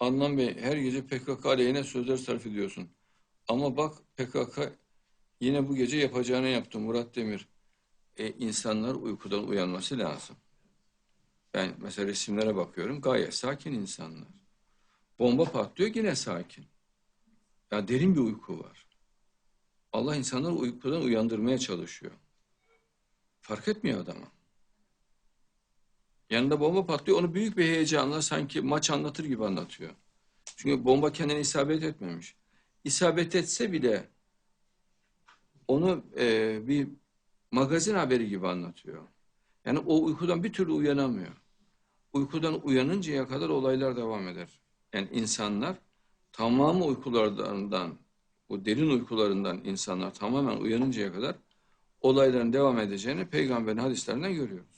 Adnan Bey her gece PKK aleyhine sözler sarf ediyorsun. Ama bak PKK yine bu gece yapacağını yaptı Murat Demir. E, insanlar uykudan uyanması lazım. Ben mesela resimlere bakıyorum gayet sakin insanlar. Bomba patlıyor yine sakin. Ya derin bir uyku var. Allah insanları uykudan uyandırmaya çalışıyor. Fark etmiyor adama. Yanında bomba patlıyor onu büyük bir heyecanla sanki maç anlatır gibi anlatıyor. Çünkü bomba kendine isabet etmemiş. İsabet etse bile onu e, bir magazin haberi gibi anlatıyor. Yani o uykudan bir türlü uyanamıyor. Uykudan uyanıncaya kadar olaylar devam eder. Yani insanlar tamamı uykularından, o derin uykularından insanlar tamamen uyanıncaya kadar olayların devam edeceğini peygamberin hadislerinden görüyoruz.